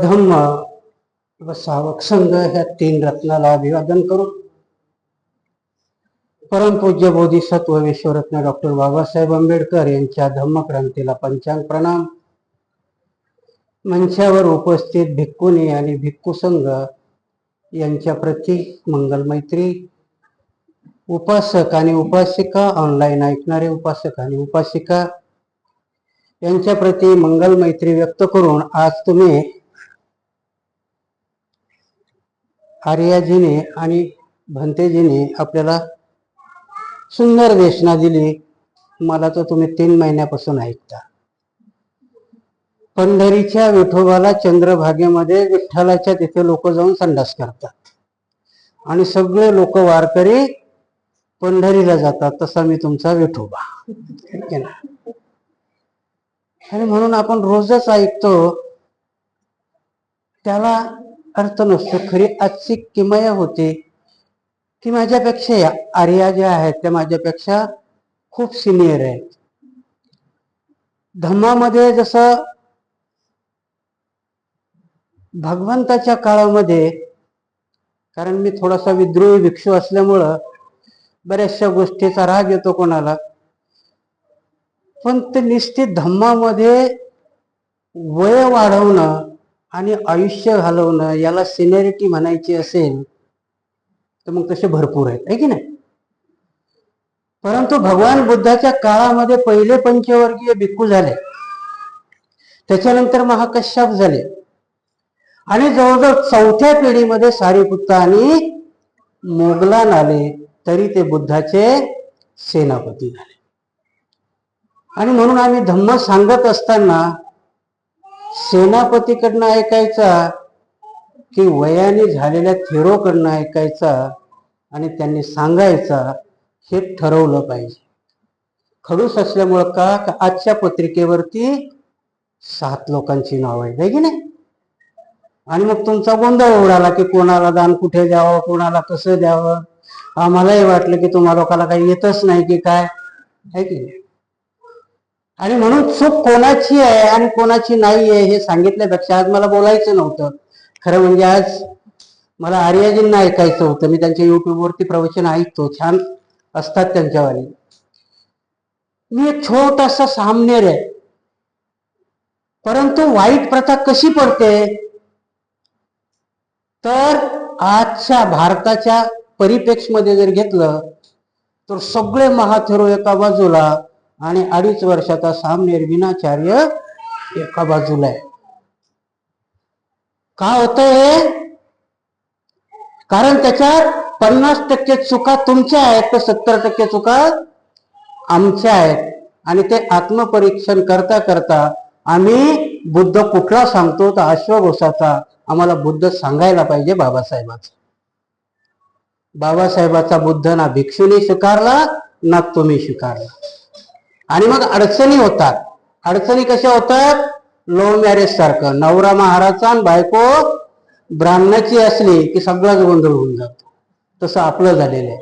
धम्म व सावक संघ ह्या तीन रत्नाला अभिवादन करू परमपूज्य बोधिसत्व विश्वरत्न डॉक्टर बाबासाहेब आंबेडकर यांच्या धम्मक्रांतीला पंचांग प्रणाम. मंचावर उपस्थित भिक्कुनी आणि भिक्खू संघ यांच्या प्रती मंगल मैत्री. उपासक आणि उपासिका ऑनलाईन ऐकणारे उपासक आणि उपासिका यांच्या प्रती मंगल मैत्री व्यक्त करून आज तुम्ही आर्याजीने आणि भंतेजीने आपल्याला सुंदर देशना दिली. मला तर तुम्ही तीन महिन्यापासून ऐकता. पंढरीच्या विठोबाला चंद्रभागेमध्ये विठ्ठलाच्या तिथे लोक जाऊन संडास करतात. आणि सगळे लोक वारकरी पंढरीला जातात. तसा मी तुमचा विठोबा. आणि म्हणून आपण रोजच ऐकतो. त्याला अर्थ नसतो खरी आजची किमया होते. की माझ्यापेक्षा या आर्या ज्या आहेत त्या माझ्यापेक्षा खूप सिनियर आहेत. धम्मामध्ये जसं भगवंताच्या काळामध्ये कारण मी थोडासा विद्रोही भिक्षू असल्यामुळं बऱ्याचशा गोष्टीचा राग येतो कोणाला. पण ते निश्चित धम्मामध्ये वय वाढवणं आणि आयुष्य घालवणं याला सिनेरिटी म्हणायची असेल तर मग तसे भरपूर आहेत. आहे की नाही? परंतु भगवान बुद्धाच्या काळामध्ये पहिले पंचवर्गीय भिक्खू झाले. त्याच्यानंतर महाकश्यप झाले. आणि जवळजवळ चौथ्या पिढीमध्ये सारीपुत्ता आणि मोगलान आले तरी ते बुद्धाचे सेनापती झाले. आणि म्हणून आम्ही धम्म सांगत असताना सेनापतीकडनं ऐकायचा की वयाने झालेल्या थेरोकडनं ऐकायचा आणि त्यांनी सांगायचा हे ठरवलं पाहिजे. खडूस असल्यामुळं का? आजच्या पत्रिकेवरती सात लोकांची नाव आहे है की नाही? आणि मग तुमचा गोंधळ उडाला की कोणाला दान कुठे द्यावं कोणाला कसं द्यावं? आम्हालाही वाटलं की तुम्हा लोकांना काही येतच नाही की काय? आहे की नाही? आणि म्हणून चूक कोणाची आहे आणि कोणाची नाही आहे हे सांगितल्यापेक्षा आज मला बोलायचं नव्हतं. खरं म्हणजे आज मला आर्याजींना ऐकायचं होतं. मी त्यांच्या युट्यूबवरती प्रवचन ऐकतो. छान असतात त्यांच्यावाली. मी एक छोटासा सामनेर आहे. परंतु वाईट प्रथा कशी पडते? तर आजच्या भारताच्या परिपेक्षमध्ये जर घेतलं तर सगळे महाथेरो एका बाजूला आणि अडीच वर्षाचा सामनेर विनाचार्य एका बाजूला आहे. का होतंय हे? कारण त्याच्यात पन्नास टक्के चुका तुमच्या आहेत तर सत्तर टक्के चुका आमच्या आहेत. आणि ते आत्मपरीक्षण करता करता आम्ही बुद्ध कुठला सांगतो तर अश्वघोषाचा आम्हाला बुद्ध सांगायला पाहिजे बाबासाहेबाचा. बाबासाहेबाचा बुद्ध ना भिक्षुने स्वीकारला ना तुम्ही स्वीकारला. आणि मग अडचणी होतात. अडचणी कशा होतात? लो मॅरेज सारखं. नवरा महाराजचा आणि बायको ब्राह्मणाची असली की सगळाच गोंधळ होऊन जातो. तसं आपलं झालेलं आहे.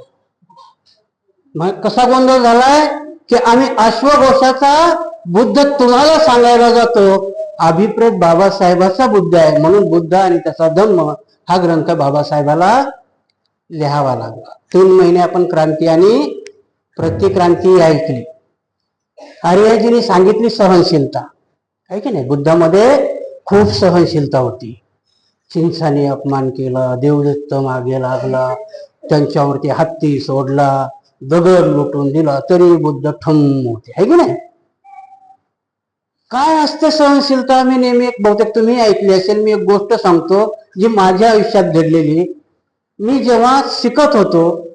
मग कसा गोंधळ झालाय? की आम्ही अश्वघोषाचा बुद्ध तुम्हाला सांगायला जातो. अभिप्रेत बाबासाहेबाचा बुद्ध आहे. म्हणून बुद्ध आणि त्याचा धम्म हा ग्रंथ बाबासाहेबाला लिहावा लागला. तीन महिने आपण क्रांती आणि प्रतिक्रांती ऐकली. आर्याजीने सांगितली सहनशीलता. आहे की नाही? बुद्धामध्ये खूप सहनशीलता होती. चिंचाने अपमान केला देवदत्त मागे लागला त्यांच्यावरती हत्ती सोडला दगड लुटून दिला तरी बुद्ध ठम होते. आहे की नाही? काय असते सहनशीलता? मी नेहमी एक बहुतेक तुम्ही ऐकली असेल मी एक गोष्ट सांगतो जी माझ्या आयुष्यात घडलेली. मी जेव्हा शिकत होतो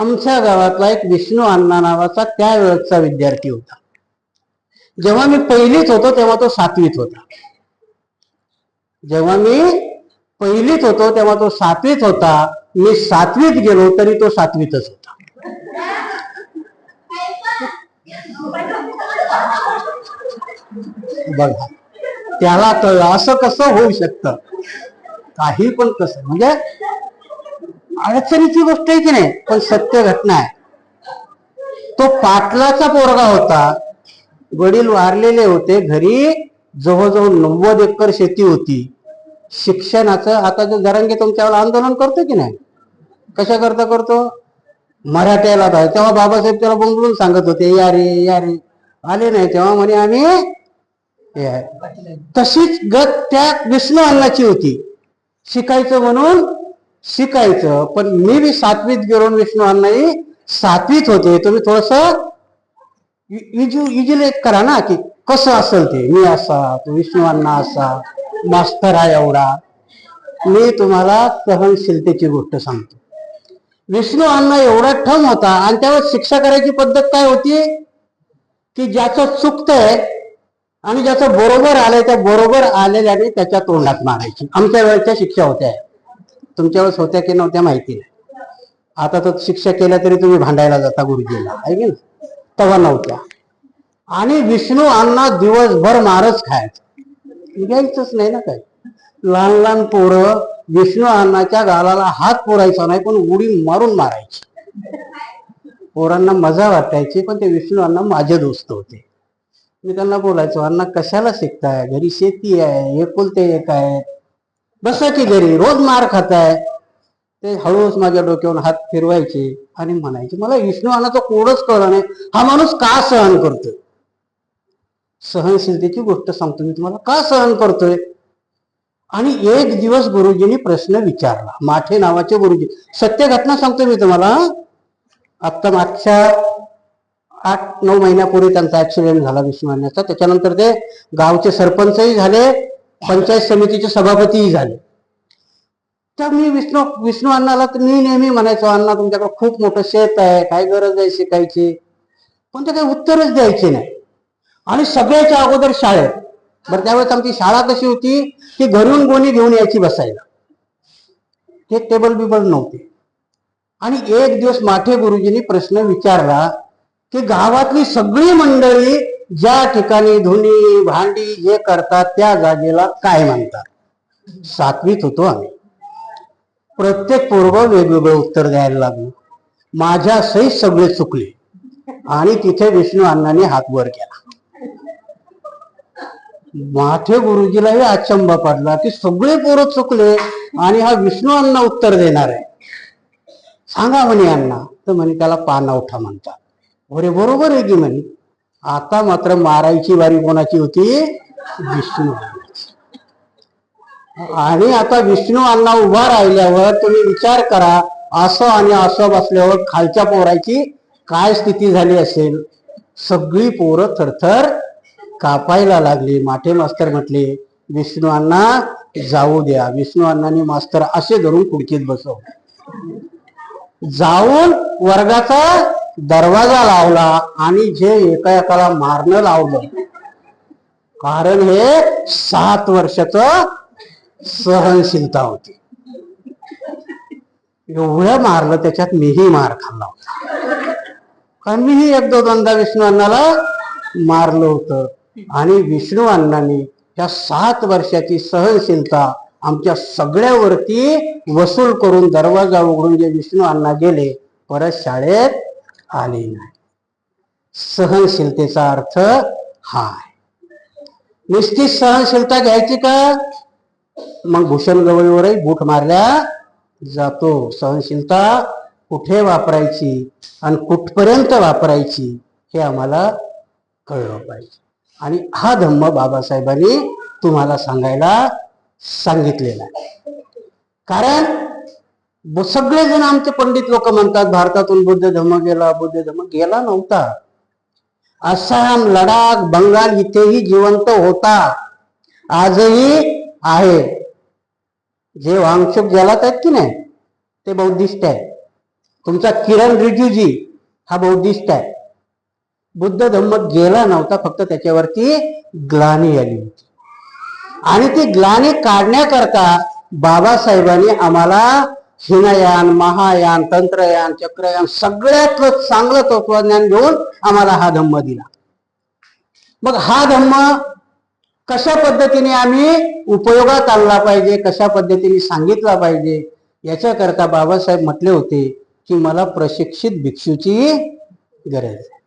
आमच्या गावातला एक विष्णू अण्णा नावाचा त्यावेळेचा विद्यार्थी होता. जेव्हा मी पहिलीच होतो तेव्हा तो सातवीत होता. जेव्हा मी पहिलीत होतो तेव्हा तो सातवीत होता. मी सातवीत गेलो तरी तो सातवीतच होता. बघा त्याला कळलं असं कसं होऊ शकतं? काही पण कसं म्हणजे अडचणीची गोष्ट आहे की नाही पण सत्य घटना आहे. तो पाटलाचा पोरगा होता. वडील वारलेले होते घरी जवळजवळ नव्वद एकर शेती होती. शिक्षणाचं आता जो जरांगे तुमच्यावर आंदोलन करतो की नाही? कशा करता? करतो मराठ्याला जाय तेव्हा बाबासाहेब त्याला बोंबलून सांगत होते या रे या रे. आले नाही तेव्हा म्हणे आम्ही तशीच गत त्या विष्णू अन्नाची होती. शिकायचं म्हणून शिकायचं. पण मी बी सातवीत गेलो विष्णू अण्णाही सातवीत होते. तुम्ही थोडस इजिलेट करा ना की कसं असेल ते. मी असा तो विष्णू अण्णा असा मास्तर आहे एवढा. मी तुम्हाला सहनशीलतेची गोष्ट सांगतो. विष्णू अण्णा एवढा ठम होता आणि त्यावर शिक्षा करायची पद्धत काय होती? की ज्याचं चुकतंय आणि ज्याचं बरोबर आलंय त्या बरोबर आलेल्याने त्याच्या तोंडात मारायची. आमच्या वेळच्या शिक्षा होत्या. तुमच्या वेळेस होत्या की नव्हत्या माहिती नाही. आता तर शिक्षा केल्या तरी तुम्ही भांडायला जाता गुरुजीला आहे की तेव्हा नव्हत्या. आणि विष्णू अण्णा दिवसभर मारच खायचं. घ्यायचंच नाही ना काय लहान लहान पोरं विष्णू अण्णाच्या गालाला हात पोरायचा नाही पण उडी मारून मारायची. पोरांना मजा वाटायची पण ते विष्णू अण्णा माझे दोस्त होते. मी त्यांना बोलायचो अण्णा कशाला शिकताय? घरी शेती आहे एकुलते एक आहे? बसा की घरी रोज मार खाताय. ते हळूच माझ्या डोक्यावर हात फिरवायचे आणि म्हणायचे मला विष्णू कोडच कळलं नाही. हा माणूस का सहन करतोय? सहनशीलतेची गोष्ट सांगतो मी तुम्हाला. का सहन करतोय? आणि एक दिवस गुरुजींनी प्रश्न विचारला. माठे नावाचे गुरुजी. सत्य घटना सांगतो मी तुम्हाला आत्ता मागच्या आठ नऊ महिन्यापूर्वी त्यांचा ऍक्सिडेंट झाला विष्णू त्याच्यानंतर ते गावचे सरपंचही झाले. पंचायत समितीचे सभापतीही झाले. तर मी विष्णू विष्णू अण्णाला तर मी नेहमी म्हणायचो अण्णा तुमच्याकडे खूप मोठं शेत आहे काय गरज आहे शिकायची? पण ते काही उत्तरच द्यायचे नाही. आणि सगळ्याच्या अगोदर शाळेत बरं त्यावेळेस आमची शाळा कशी होती की घरून गोणी घेऊन यायची बसायला. ते टेबल बिबल नव्हते. आणि एक दिवस माठे गुरुजींनी प्रश्न विचारला की गावातली सगळी मंडळी ज्या ठिकाणी धुनी भांडी जे करतात त्या जागेला काय म्हणतात? सातवीत होतो आम्ही. प्रत्येक पोरग वेगवेगळं उत्तर द्यायला लागलो. माझ्या सहित सगळे चुकले. आणि तिथे विष्णू अण्णाने हात वर केला माथे गुरुजीलाही अचंबा पडला. की सगळे पोरं चुकले आणि हा विष्णू अण्णा उत्तर देणार आहे. सांगा म्हणे अण्णा. तर म्हणे त्याला पानवठा म्हणतात. अरे बरोबर आहे की म्हणे? आता मात्र मारायची वारी कोणाची होती? विष्णू. आणि आता विष्णू अण्णा उभा राहिल्यावर तुम्ही विचार करा असं आणि असं बसल्यावर खालच्या पोराची काय स्थिती झाली असेल? सगळी पोरं थरथर कापायला लागली. माठे मास्तर म्हटले विष्णू अण्णा जाऊ द्या. विष्णू अण्णांनी मास्तर असे धरून खुर्चीत बसव जाऊन वर्गाचा दरवाजा लावला आणि जे एका एकाला मारणं लावलं. कारण हे सात वर्षाचं सहनशीलता होती. एवढं मारलं त्याच्यात मीही मार खाल्ला होता. कारण मीही एक दोनदा विष्णू अण्णाला मारलं होतं. आणि विष्णू अण्णांनी त्या सात वर्षाची सहनशीलता आमच्या सगळ्यावरती वसूल करून दरवाजा उघडून जे विष्णू अण्णा गेले परत शाळेत आले नाही. सहनशीलतेचा अर्थ हा आहे नुसती सहनशीलता घ्यायची का? मग भूषण गवळीवरही बूट मारल्या जातो. सहनशीलता कुठे वापरायची आणि कुठपर्यंत वापरायची हे आम्हाला कळलं पाहिजे. आणि हा धम्म बाबासाहेबांनी तुम्हाला सांगायला सांगितलेला आहे. कारण सगळेजण आमचे पंडित लोक म्हणतात भारतातून बुद्ध धर्म गेला बुद्ध धर्म गेला नव्हता. आसाम लडाख बंगाल इथेही जिवंत होता. आजही आहे. जे वांगचुक जलात आहेत की नाही ते बौद्धिस्ट आहे तुमचा किरण रिजूजी हा बौद्धिस्ट आहे. बुद्ध धम्म गेला नव्हता फक्त त्याच्यावरती ग्लानी आली होती. आणि ती ग्लानी काढण्याकरता बाबासाहेबांनी आम्हाला हिनयान महायान तंत्रयान चक्रयान सगळ्यातलं चांगलं तत्वज्ञान घेऊन आम्हाला हा धम्म दिला. मग हा धम्म कशा पद्धतीने आम्ही उपयोगात आणला पाहिजे कशा पद्धतीने सांगितला पाहिजे याच्याकरता बाबासाहेब म्हटले होते की मला प्रशिक्षित भिक्षूची गरज आहे.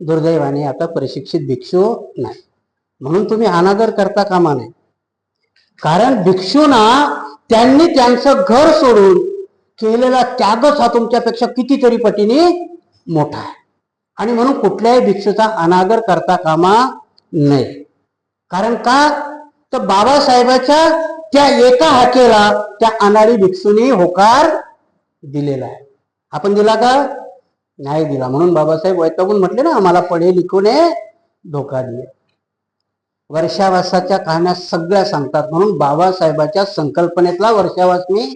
दुर्दैवाने आता प्रशिक्षित भिक्षू नाही. म्हणून तुम्ही अनादर करता कामा नये. कारण भिक्षूना त्यांनी त्यांचं घर सोडून केलेला त्यागच हा तुमच्यापेक्षा कितीतरी पटीने मोठा आहे. आणि म्हणून कुठल्याही भिक्षूचा अनादर करता कामा नये. कारण का? तर बाबासाहेबाच्या त्या एका हाकेला त्या अनाडी भिक्षूने होकार दिलेला आहे. आपण दिला का? नाही दिला. म्हणून बाबासाहेब वैतागून म्हटले ना आम्हाला पडे लिखूने धोका दिले. वर्षावासाच्या कहाण्या सगळ्या सांगतात. म्हणून बाबासाहेबाच्या संकल्पनेतला वर्षावास मी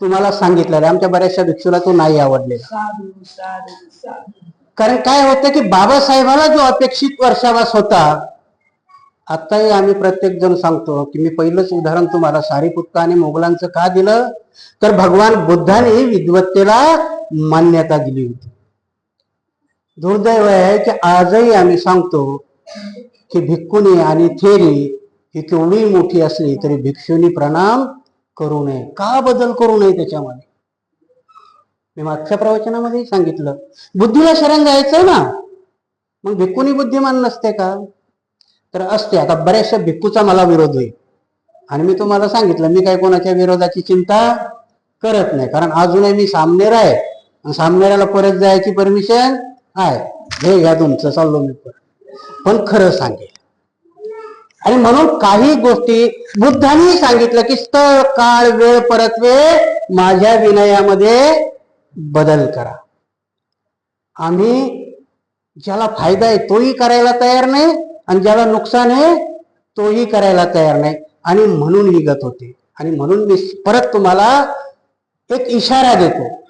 तुम्हाला सांगितलेला आमच्या बऱ्याचशा भिक्षूला तो नाही आवडलेला. साधू कारण काय होतं की बाबासाहेबाला जो अपेक्षित वर्षावास होता आताही आम्ही प्रत्येक जण सांगतो की मी पहिलंच उदाहरण तुम्हाला सारीपुत्त आणि मोगलांचं का दिलं? तर भगवान बुद्धाने विद्वत्तेला मान्यता दिली होती. दुर्दैव आहे की आजही आम्ही सांगतो की भिक्खुनी आणि थेरी ही केवढी मोठी असली तरी भिक्षुनी प्रणाम करू नये. का बदल करू नये त्याच्यामध्ये? मी मागच्या प्रवचनामध्ये सांगितलं. बुद्धीला शरण जायचं ना? मग भिक्खुनी बुद्धिमान नसते का? तर असते. आता बऱ्याचशा भिक्खूचा मला विरोध होईल आणि मी तुम्हाला सांगितलं मी काय कोणाच्या विरोधाची चिंता करत नाही. कारण अजूनही मी सामनेर आहे. सामनेराला परत जायची परमिशन आहे. हे घ्या तुमचं चाललो मी परत. पण खरं सांगेल. आणि म्हणून काही गोष्टी बुद्धांनी सांगितलं की स्थळ काळ वेळ परत वेळ माझ्या विनयामध्ये बदल करा. आम्ही ज्याला फायदा आहे तोही करायला तयार नाही आणि ज्याला नुकसान आहे तोही करायला तयार नाही. आणि म्हणून निघत होते. आणि म्हणून मी परत तुम्हाला एक इशारा देतो.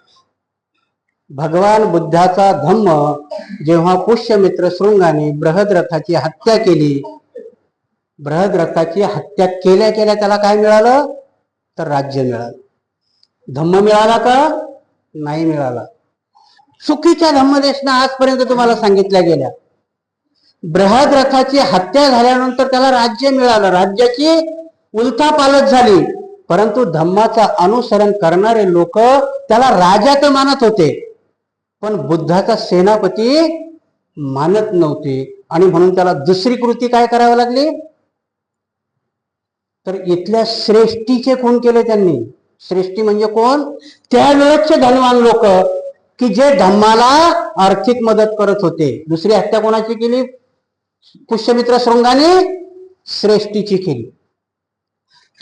भगवान बुद्धाचा धम्म जेव्हा पुष्यमित्र शृंगाने बृहद्रथाची हत्या केली बृहद्रथाची हत्या केल्या केल्या त्याला काय मिळालं? तर राज्य मिळालं. धम्म मिळाला का? नाही मिळाला. चुकीच्या धम्मदेशना आजपर्यंत तुम्हाला सांगितल्या गेल्या. बृहद्रथाची हत्या झाल्यानंतर त्याला राज्य मिळालं. राज्याची उलथापालट झाली. परंतु धम्माचा अनुसरण करणारे लोक त्याला राजा तर मानत होते. पण बुद्धाचा सेनापती मानत नव्हते. आणि म्हणून त्याला दुसरी कृती काय करावी लागली? तर इथल्या श्रेष्ठीचे खून केले त्यांनी. श्रेष्ठी म्हणजे कोण? त्यावेळेसचे धनवान लोक की जे धम्माला आर्थिक मदत करत होते. दुसरी हत्या कोणाची केली? पुष्यमित्र शृंगाने श्रेष्ठीची केली.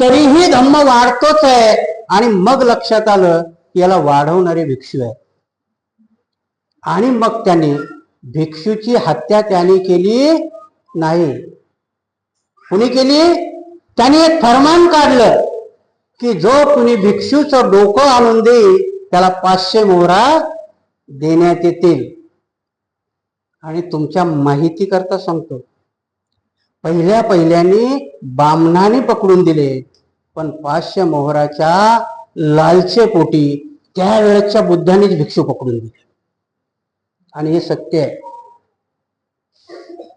तरीही धम्म वाढतोच आहे. आणि मग लक्षात आलं की याला वाढवणारे भिक्षू आहे आणि मग त्याने भिक्षूची हत्या त्याने केली नाही. कुणी केली? त्याने एक फरमान काढलं की जो कुणी भिक्षूचं डोकं आणून देईल त्याला पाचशे मोहरा देण्यात येतील. आणि तुमच्या माहिती करता सांगतो पहिल्या पहिल्यानी बामणाने पकडून दिले पण पाचशे मोहराच्या लालचे पोटी त्यावेळेच्या बुद्धानेच भिक्षू पकडून दिले. आणि हे सत्य आहे.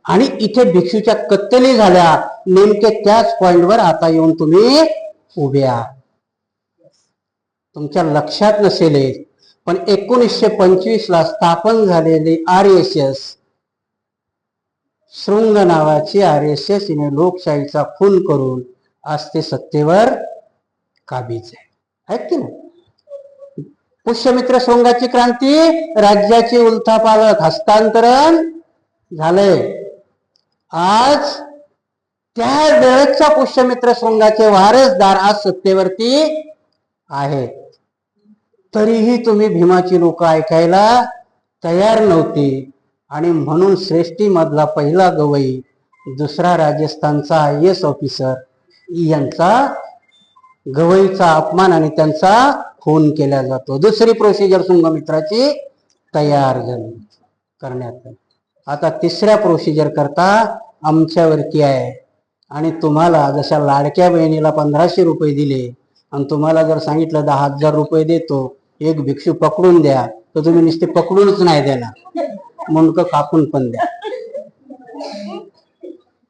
आणि इथे भिक्षूच्या कत्तली झाल्या. नेमके त्याच पॉइंटवर आता येऊन तुम्ही उभे आहात. तुमच्या लक्षात नसेल पण एकोणीसशे पंचवीस ला स्थापन झालेली आर एस एस शृंग नावाची आर एस एस हिने लोकशाहीचा खून करून आज ते सत्तेवर काबीज आहे. की नाही? पुष्यमित्र संघाची क्रांती राज्याची उलथापालक हस्तांतरण झालंय. आज त्या वेळेच्या पुष्यमित्र संघाचे वारसदार आज सत्तेवरती आहेत. तरीही तुम्ही भीमाची लोक ऐकायला तयार नव्हती आणि म्हणून श्रेष्ठी मधला पहिला गवई दुसरा राजस्थानचा आय एस ऑफिसर यांचा गवईचा अपमान आणि त्यांचा खून केला जातो. दुसरी प्रोसिजर संघमित्राची तयार झाली करण्यात. आता तिसऱ्या प्रोसिजर करता आमच्यावरती आहे. आणि तुम्हाला जशा लाडक्या बहिणीला पंधराशे रुपये दिले आणि तुम्हाला जर सांगितलं दहा हजार रुपये देतो एक भिक्षू पकडून द्या तर तुम्ही नुसते पकडूनच नाही देणार. मुंडकं कापून पण द्या.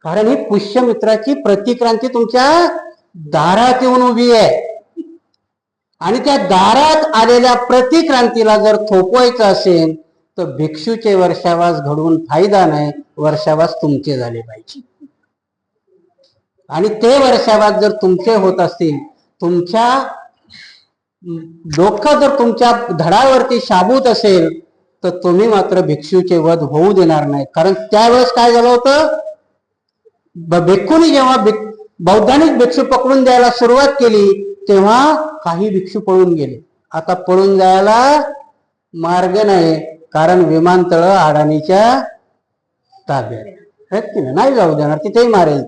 कारण ही पुष्यमित्राची प्रतिक्रांती तुमच्या दारात येऊन उभी आहे. आणि त्या दारात आलेल्या प्रतिक्रांतीला जर थोपवायचं असेल तर भिक्षूचे वर्षावास घडवून फायदा नाही. वर्षावास तुमचे झाले पाहिजे. आणि ते वर्षावास जर तुमचे होत असतील तुमच्या डोकं जर तुमच्या धडावरती शाबूत असेल तर तुम्ही मात्र भिक्षूचे वध होऊ देणार नाही. कारण त्यावेळेस काय झालं होतं? भिक्खूनी जेव्हा बौद्धानिक भिक्षू पकडून द्यायला सुरुवात केली तेव्हा काही भिक्षू पळून गेले. आता पळून जायला मार्ग नाही कारण विमानतळ अडाणीच्या ताब्यात. की नाही? नाही जाऊ देणार तिथेही मारेल.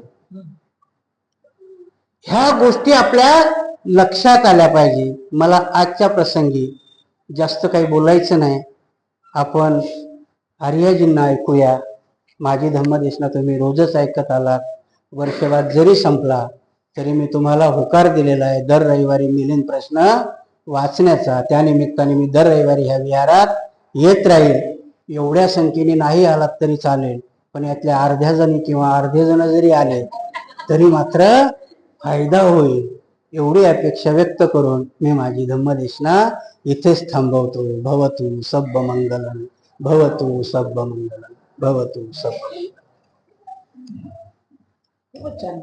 ह्या गोष्टी आपल्या लक्षात आल्या पाहिजे. मला आजच्या प्रसंगी जास्त काही बोलायचं नाही. आपण आर्यजींना ऐकूया. माझी धम्मदेशना तुम्ही रोजच ऐकत आलात. वर्षभर जरी संपला तरी मी तुम्हाला होकार दिलेला आहे. दर रविवारी मिलिंद प्रश्न वाचण्याचा. त्या निमित्ताने मी दर रविवारी ह्या विहारात येत राहील. एवढ्या संख्येने नाही आलात तरी चालेल. पण यातल्या अर्ध्या जणी किंवा अर्धे जण जरी आले तरी मात्र फायदा होईल. एवढी अपेक्षा व्यक्त करून मी माझी धम्मदेशना इथेच थांबवतो. भवतु सब्ब मंगलन भवतु सब्ब मंगलन भवतु सब्ब खूपच छान.